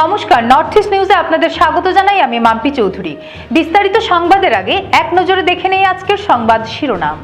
নমস্কার north east নিউজে আপনাদের স্বাগত জানাই আমি মাম্পি চৌধুরী। বিস্তারিত সংবাদের আগে এক নজরে দেখে নেই আজকের সংবাদ শিরোনাম।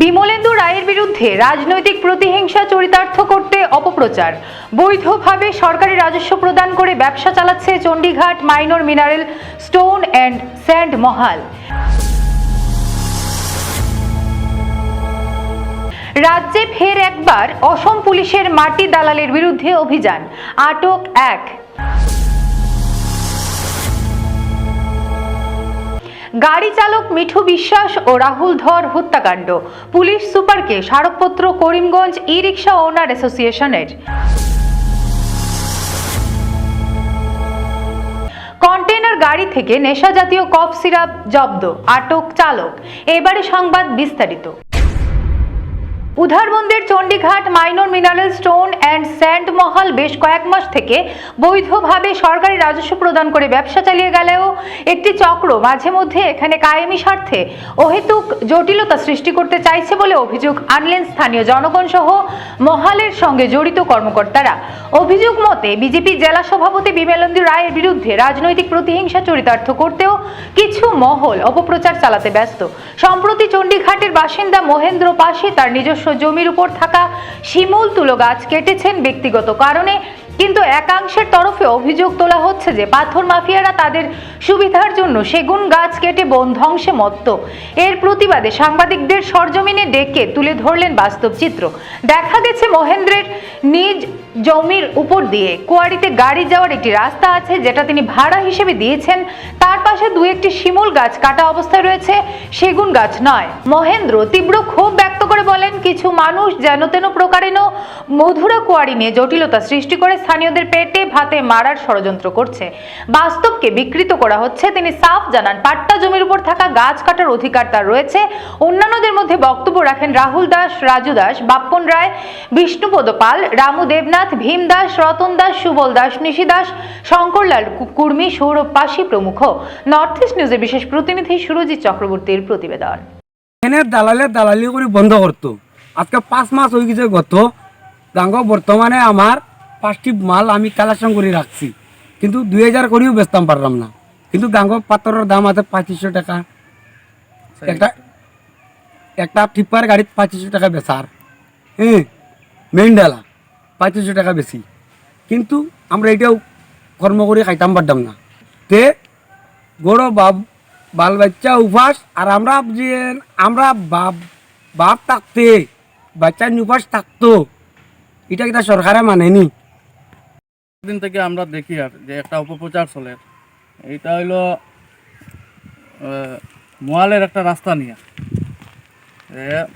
বিমলেন্দু রায়ের বিরুদ্ধে রাজনৈতিক প্রতিহিংসা চরিতার্থ করতে অপপ্রচার। বৈধভাবে সরকারি রাজস্ব প্রদান করে ব্যবসা চালাচ্ছে Chandighat minor mineral stone and sand মহাল। রাজ্যে ফের একবার অসম পুলিশের মাটি দালালের বিরুদ্ধে অভিযান। আটক এক। গাড়ি চালক মিঠু বিশ্বাস ও রাহুল ধর হত্যাকাণ্ড। পুলিশ সুপারকে স্মারকপত্র করিমগঞ্জ ই রিক্সা ওনার অ্যাসোসিয়েশনের। কন্টেনার গাড়ি থেকে নেশা জাতীয় কফ সিরাপ জব্দ। আটক চালক। এবারে সংবাদ বিস্তারিত। উধারবন্দের Chandighat, minor mineral stone and sand মহল বেশ কয়েক মাস থেকে বৈধভাবে সরকারি রাজস্ব প্রদান করে ব্যবসা চালিয়ে গেলেও একটি চক্র মাঝে মধ্যে এখানে কায়েমি স্বার্থে অহেতুক জটিলতা সৃষ্টি করতে চাইছে বলে অভিযোগ আনলেন স্থানীয় জনগণ সহ মহালের সঙ্গে জড়িত কর্মকর্তারা। অভিযোগ মতে, বিজেপি জেলা সভাপতি বিমেলন্দী রায়ের বিরুদ্ধে রাজনৈতিক প্রতিহিংসা চরিতার্থ করতেও কিছু মহল অপপ্রচার চালাতে ব্যস্ত। সম্প্রতি চণ্ডীঘাটের বাসিন্দা মহেন্দ্র পাশে তার নিজস্ব জমির উপর থাকা শিমুল তুলো গাছ কেটেছেন ব্যক্তিগত কারণে। কিন্তু একাংশের তরফে অভিযোগ তোলা হচ্ছে যে পাথর মাফিয়ারা তাদের সুবিধার জন্য সেগুন গাছ কেটে বন ধ্বংসে মত্ত। এর প্রতিবাদে সাংবাদিকদের সরজমিনে ডেকে তুলে ধরলেন বাস্তব চিত্র। দেখা গেছে মহেন্দ্রের নিজ জমির উপর দিয়ে। কুয়ারিতে গাড়ি যাওয়ার একটি রাস্তা আছে যেটা তিনি ভাড়া হিসেবে দিয়েছেন। তার পাশে দু একটি শিমুল গাছ কাটা অবস্থায় রয়েছে। সেগুন গাছ নয়। মহেন্দ্র তীব্র ক্ষোভ ব্যক্ত করে বলেন, কিছু মানুষ যেন তেন প্রকারেণ মধুরা কুয়ারি নিয়ে জটিলতা সৃষ্টি করে স্থানীয়দের পেটে ভাতে মারার ষড়যন্ত্র করছে। বাস্তবকে বিকৃত করা হচ্ছে, তিনি সাফ জানান, পাট্টা জমির উপর থাকা গাছ কাটার অধিকার তার রয়েছে। অন্যান্যদের মধ্যে বক্তব্য রাখেন রাহুল দাস, রাজু দাস, বাপ্পন রায় বিষ্ণুপদ পাল রামু দেবনাথ, ভীম দাস, রতন দাস, সুবল দাস, নিশি দাস, শঙ্করলাল কুর্মী, সৌরভ পাশি প্রমুখ। নর্থ ইস্ট নিউজের বিশেষ প্রতিনিধি সুরজিৎ চক্রবর্তীর প্রতিবেদন। এখানে দালালে দালালি করে বন্ধ করতো আজকে পাঁচ মাস হয়ে গেছে গত। গাঙ্গ বর্তমানে আমার পাঁচটি মাল আমি কালেকশন করে রাখছি কিন্তু দুই হাজার করেও বেচতাম পারলাম না। কিন্তু গাঙ্গ পাথরের দাম আছে পঁচিশশো টাকা। একটা একটা টিপার গাড়িত পঁচিশশো টাকা বেচার হ্যাঁ মেইন ডালা পঁচিশশো টাকা বেশি কিন্তু আমরা এটাও কর্ম করে খাইতাম পারতাম না। তে গড় বাপ বাল বাচ্চা উপাস, আর আমরা যে, আমরা বাপ বাপ থাকতে বাচ্চার উপাস থাকতো। এটা কিটা সরকারে মানেনি? দিন থেকে আমরা দেখি আর যে একটা অপপ্রচার চলে। এইটা হইল মোয়ালের একটা রাস্তা নিয়ে।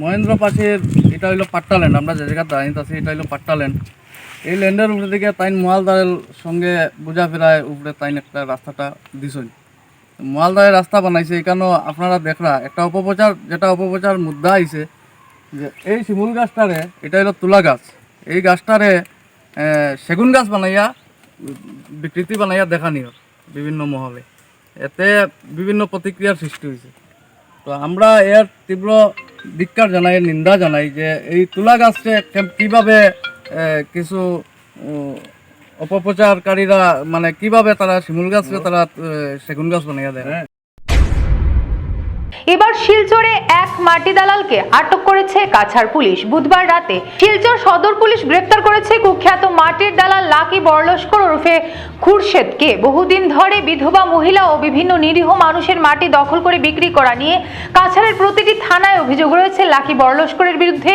মহেন্দ্র পাশের, এটা হইল পাট্টা ল্যান্ড আমরা যে জায়গায় দাঁড়িয়ে আছি, এটা হইল পাট্টা ল্যান্ড এই ল্যান্ডের উপরে দিকে তাইন মোয়ালদারের সঙ্গে বুঝা ফেরায় উপরে তাইন একটা রাস্তাটা দিছই মোয়ালদারের রাস্তা বানাইছে এখানেও আপনারা দেখরা, একটা অপপ্রচার, যেটা অপপ্রচার মুদ্রা আইছে, যে এই শিমুল গাছটারে, এটা হলো তুলা গাছ। এই গাছটারে সেগুন গাছ বানাইয়া, বিকৃতি বানাইয়া দেখানিও বিভিন্ন মহলে। এতে বিভিন্ন প্রতিক্রিয়ার সৃষ্টি হয়েছে তো আমরা এর তীব্র ধিক্কার জানাই, নিন্দা জানাই যে এই তুলা গাছকে কীভাবে কিছু অপপ্রচারকারীরা মানে কীভাবে তারা শিমুল গাছকে তারা সেগুন গাছ বানিয়ে দেয়? এবার শিলচরে এক মাটি দালালকে আটক করেছে কাছাড় পুলিশ। বুধবার রাতে শিলচর সদর পুলিশ গ্রেপ্তার করেছে কুখ্যাত মাটির দালাল লাকি বরলস্কর ওরফে খুরশেদকে। বহুদিন ধরে বিধবা মহিলা ও বিভিন্ন নিরীহ মানুষের মাটি দখল করে বিক্রি করা নিয়ে কাছাড়ের প্রতিটি থানায় অভিযোগ রয়েছে লাকি বরলস্করের বিরুদ্ধে।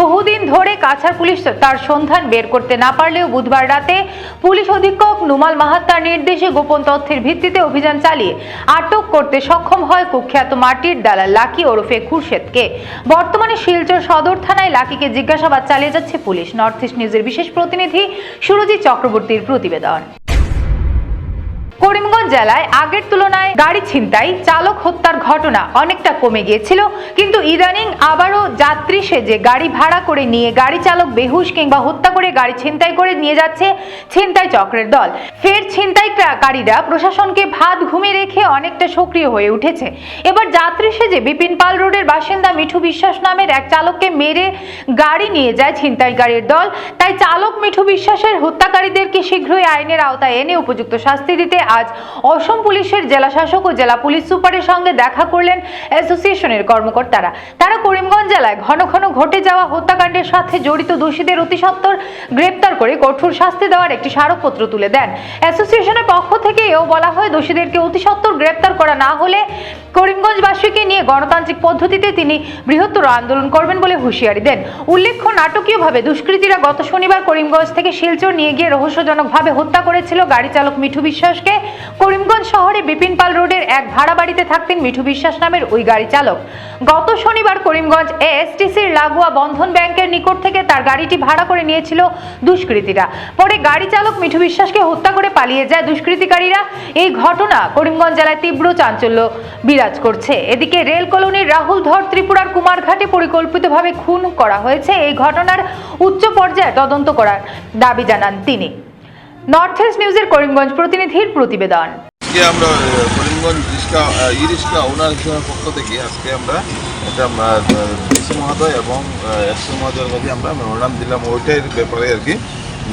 বহুদিন ধরে কাছাড় পুলিশ তার সন্ধান বের করতে না পারলেও বুধবার রাতে পুলিশ অধীক্ষক নুমাল মাহাত্তার নির্দেশে গোপন তথ্যের ভিত্তিতে অভিযান চালিয়ে আটক করতে সক্ষম হয় কুখ্যাত মাটির দালাল লাকি ওরফে খুরশেদকে। বর্তমানে শিলচর সদর থানায় লাকিকে জিজ্ঞাসাবাদ চালিয়ে যাচ্ছে পুলিশ। নর্থ ইস্ট নিউজের বিশেষ প্রতিনিধি সুরজিৎ চক্রবর্তীর প্রতিবেদন। করিমগঞ্জ জেলায় আগের তুলনায় গাড়ি ছিনতাই, চালক হত্যার ঘটনা অনেকটা কমে গিয়েছিল। কিন্তু ইদানিং আবারও যাত্রী সেজে গাড়ি ভাড়া করে নিয়ে গাড়ি চালক বেহুশ কিংবা হত্যা করে গাড়ি ছিনতাই করে নিয়ে যাচ্ছে ছিনতাই চক্রের দল। ফের ছিনতাইকারীরা প্রশাসনকে ভাত ঘুমিয়ে রেখে অনেকটা সক্রিয় হয়ে উঠেছে। এবার যাত্রী সেজে বিপিন পাল রোডের বাসিন্দা মিঠু বিশ্বাস নামের এক চালককে মেরে গাড়ি নিয়ে যায় ছিনতাইকারীর দল। তাই চালক মিঠু বিশ্বাসের হত্যাকারীদেরকে শীঘ্রই আইনের আওতায় এনে উপযুক্ত শাস্তি দিতে আজ অসম পুলিশের জেলা শাসক ও জেলা পুলিশ সুপারের সঙ্গে দেখা করলেন অ্যাসোসিয়েশনের কর্মকর্তারা। তারা করিমগঞ্জ জেলায় ঘন ঘন ঘটে যাওয়া হত্যাকাণ্ডের সাথে জড়িত দোষীদের অতি সত্বর গ্রেপ্তার করে কঠোর শাস্তি দেওয়ার একটি স্মারকপত্র তুলে দেন। অ্যাসোসিয়েশনের পক্ষ থেকে এও বলা হয়, দোষীদেরকে অতি সত্বর গ্রেপ্তার করা না হলে করিমগঞ্জবাসীকে নিয়ে গণতান্ত্রিক পদ্ধতিতে তিনি বৃহত্তর আন্দোলন করবেন বলে হুঁশিয়ারি দেন। উল্লেখ্য, নাটকীয়ভাবে দুষ্কৃতীরা গত শনিবার করিমগঞ্জ থেকে শিলচর নিয়ে গিয়ে রহস্যজনকভাবে হত্যা করেছিল গাড়ি চালক মিঠু বিশ্বাসকে। করিমগঞ্জ শহরে বিপিন পাল রোডের এক ভাড়া বাড়িতে থাকতেন মিঠু বিশ্বাস নামের ওই গাড়ি চালক। গত শনিবার করিমগঞ্জ এএসটিসির লাগোয়া বন্ধন ব্যাংকের নিকট থেকে তার গাড়িটি ভাড়া করে নিয়েছিল দুষ্কৃতীরা। পরে গাড়ি চালক মিঠু বিশ্বাসকে হত্যা করে পালিয়ে যায় দুষ্কৃতিকারীরা। এই ঘটনা করিমগঞ্জ জেলায় তীব্র চাঞ্চল্য বিরাজ করছে। এদিকে রেল কলোনির রাহুল ধর ত্রিপুরার কুমারঘাটে পরিকল্পিতভাবে খুন করা হয়েছে। এই ঘটনার উচ্চ পর্যায়ে তদন্ত করার দাবি জানান তিনি। নর্থ ইস্ট নিউজের করিমগঞ্জ প্রতিনিধির প্রতিবেদন। আজকে আমরা করিমগঞ্জ রিক্সা ই রিক্সা ওনার পক্ষ থেকে আজকে আমরা একটা ডিসি মহোদয় এবং এসসি মহোদয়ের কাছে আমরা মেমোরান্ডাম দিলাম। ওইটার ব্যাপারে আর কি,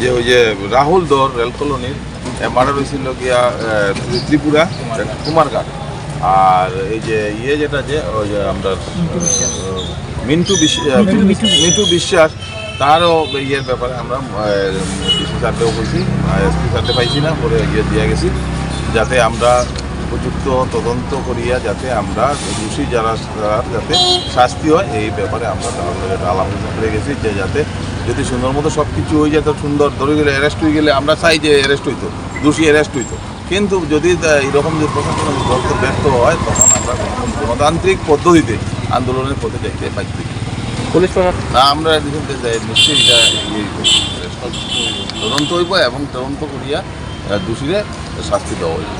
যে ওই যে রাহুল দর রেল কলোনির মার্ডার হয়েছিল গিয়া ত্রিপুরা কুমারঘাট। আর এই যে ইয়ে যেটা যে, ওই যে আমরা মিন্টু বিশ্বাস মিন্টু বিশ্বাস তারও ইয়ের ব্যাপারে আমরা ডিসি স্যারকেও বলছি এসপি স্যারকে পাইছি না, পরে ইয়ে দিয়ে গেছি, যাতে আমরা উপযুক্ত তদন্ত করিয়া যাতে আমরা দোষী যারা যারা যাতে শাস্তি হয়, এই ব্যাপারে আমরা আলাপ করে গেছি, যে যাতে যদি সুন্দর মতো সব কিছু হয়ে যেত সুন্দর, ধরে গেলে অ্যারেস্ট হয়ে গেলে আমরা চাই যে অ্যারেস্ট হইতো, দোষী অ্যারেস্ট হইতো। কিন্তু যদি এরকম যে প্রশাসন ব্যর্থ হয়, তখন আমরা গণতান্ত্রিক পদ্ধতিতে আন্দোলনের পথে দেখতে পাচ্ছি পুলিশ না, আমরা এদিকে যাই নিশ্চয়ই এটা ইয়ে তদন্ত হইব এবং তদন্ত করিয়া দোষীরে শাস্তি দেওয়া হইব।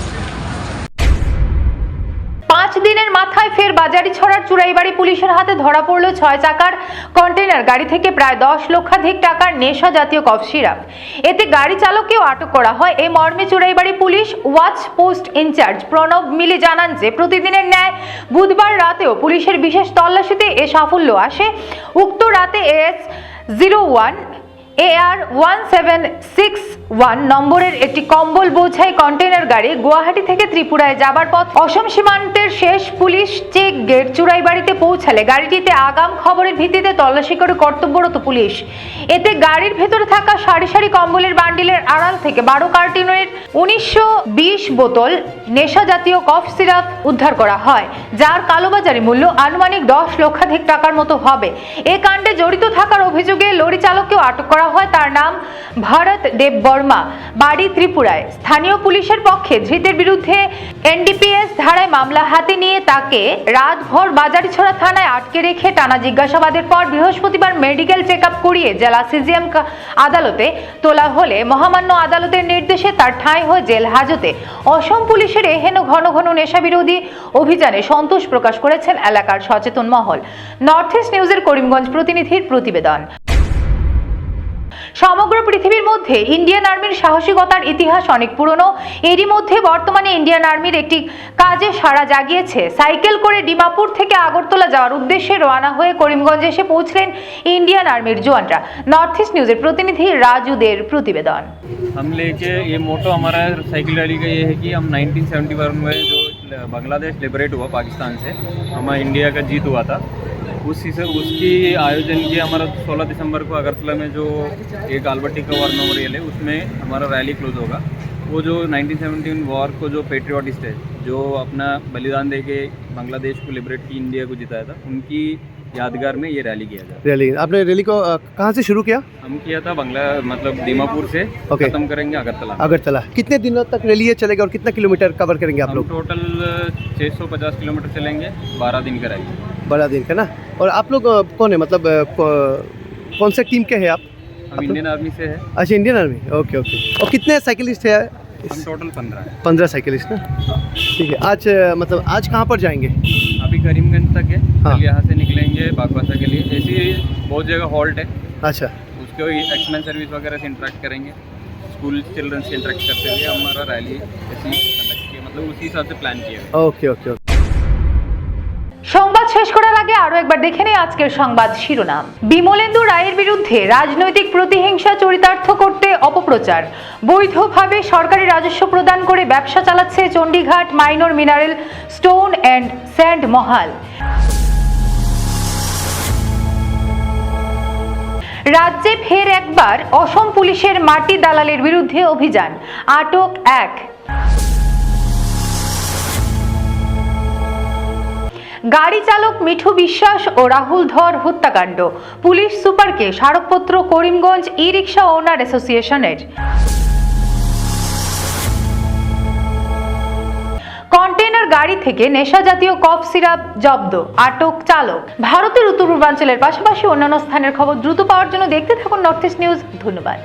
পাঁচ দিনের মাথায় ফের বাজারি ছড়ার চুরাইবাড়ি পুলিশের হাতে ধরা পড়ল ছয় চাকার কন্টেনার গাড়ি থেকে প্রায় দশ লক্ষাধিক টাকার নেশা জাতীয় কফ সিরাপ। এতে গাড়ি চালককেও আটক করা হয়। এই মর্মে Churaibari police watch post in-charge Pranab Mili জানান যে, প্রতিদিনের ন্যায় বুধবার রাতেও পুলিশের বিশেষ তল্লাশিতে এ সাফল্য আসে। উক্ত রাতে S zero one AR one seven six one নম্বরের একটি কম্বল বোঝাই কন্টেনার গাড়ি গুয়াহাটি থেকে ত্রিপুরায় যাবার পথ। অসম সীমান্তের শেষ পুলিশ চেক গেট চুরাই বাড়িতে পৌঁছালে গাড়িটিতে আগাম খবরের ভিত্তিতে তল্লাশি করে কর্তব্যরত পুলিশ। এতে গাড়ির ভেতরে থাকা সারি সারি কম্বলের বান্ডিলের আড়াল থেকে বারো কার্টুনের উনিশশো বিশ বোতল নেশা জাতীয় কফ সিরাপ উদ্ধার করা হয়, যার কালোবাজারি মূল্য আনুমানিক দশ লক্ষাধিক টাকার মতো হবে। এ কাণ্ডে জড়িত থাকার অভিযোগে লরি চালককেও আটক করা হয় তার নাম ভারত দেব বর্মা। বাড়ি ত্রিপুরায়। স্থানীয় পুলিশের পক্ষে ধৃতের বিরুদ্ধে এনডিপিএস ধারায় মামলা হাতে নিয়ে তাকে রাতভর বাজারিছড়া থানায় আটকে রেখে টানা জিজ্ঞাসাবাদের পর বৃহস্পতিবার মেডিকেল চেক আপ করিয়ে জেলা সিজিএম আদালতে তোলা হলে মহামান্য আদালতের নির্দেশে তার ঠাঁই হয় জেল হাজতে। অসম পুলিশের এহেন ঘন ঘন নেশা বিরোধী অভিযানে সন্তোষ প্রকাশ করেছেন এলাকার সচেতন মহল। নর্থ ইস্ট নিউজের করিমগঞ্জ প্রতিনিধির প্রতিবেদন। সমগ্র পৃথিবীর মধ্যে ইন্ডিয়ান আর্মির সাহসিকতার ইতিহাস অনেক পুরনো এরই মধ্যে বর্তমানে ইন্ডিয়ান আর্মির একটি কাজে সাড়া জাগিয়েছে সাইকেল করে ডিমাপুর থেকে আগরতলা যাওয়ার উদ্দেশ্যে রওনা হয়ে করিমগঞ্জে এসে পৌঁছলেন ইন্ডিয়ান আর্মির জওয়ানরা নর্থ ইস্ট নিউজের প্রতিনিধি রাজুদের প্রতিবেদন हम लेके ये मोटो हमारा साइकिल रैली का ये है कि हम 1971 में जो बांग्लादेश लिबरेट हुआ पाकिस्तान से हमारा इंडिया का जीत हुआ था उसी से उसकी आयोजन किया हमारा 16 दिसंबर को अगरतला में जो एक आल्बर्टी का वॉर मेमोरियल है उसमें हमारा रैली क्लोज होगा। वो जो 1917 वॉर को जो पेट्रियाटिस्ट है जो अपना बलिदान दे के बांग्लादेश को लिबरेट की इंडिया को जिताया था उनकी यादगार में ये रैली किया जाता रैली आपने रैली को कहाँ से शुरू किया? हम किया था बांग्ला मतलब दीमापुर से ओके। खत्म करेंगे अगरतला। अगरतला। कितने दिनों तक रैली ये चलेगा और कितना किलोमीटर कवर करेंगे आप लोग? टोटल 650 किलोमीटर चलेंगे 12 दिन का रहेंगे बड़ा दिन का ना? और आप लोग कौन है? मतलब कौन से टीम के हैं आप? इंडियन आर्मी से है। अच्छा इंडियन आर्मी। Okay okay. और कितने साइकिलिस्ट है? टोटल पंद्रह पंद्रह साइकिलिस्ट ना? ठीक है आज मतलब आज कहाँ पर जाएँगे? अभी करीमगंज तक है। हाँ। यहाँ से निकलेंगे बागवासा के लिए। ऐसी बहुत जगह हॉल्ट है। अच्छा। उसके एक्समैन सर्विस वगैरह से इंटरेक्ट करेंगे। स्कूल चिल्ड्रन से इंटरेक्ट करते हुए हमारा रैली ऐसी मतलब उसी हिसाब से प्लान किया। Okay okay okay. শেষ করার আগে আরও একবার দেখে নেই আজকের সংবাদ শিরোনাম। বিমলেন্দু রায়ের বিরুদ্ধে রাজনৈতিক প্রতিহিংসা চরিতার্থ করতে অপপ্রচার। বৈধভাবে সরকারি রাজস্ব প্রদান করে ব্যবসা চালাচ্ছে Chandighat minor mineral stone and sand মহাল। রাজ্যে ফের একবার অসম পুলিশের মাটি দালালের বিরুদ্ধে অভিযান। আটক এক গাড়ি চালক মিঠু বিশ্বাস ও রাহুল ধর হত্যাকাণ্ড। পুলিশ সুপারকে স্মারকপত্র করিমগঞ্জ ই রিক্সা ওনার অ্যাসোসিয়েশনের। কন্টেনার গাড়ি থেকে নেশা জাতীয় কফ সিরাপ জব্দ, আটক চালক। ভারতের উত্তর পূর্বাঞ্চলের পাশাপাশি অন্যান্য স্থানের খবর দ্রুত পাওয়ার জন্য দেখতে থাকুন নর্থ ইস্ট নিউজ, ধন্যবাদ।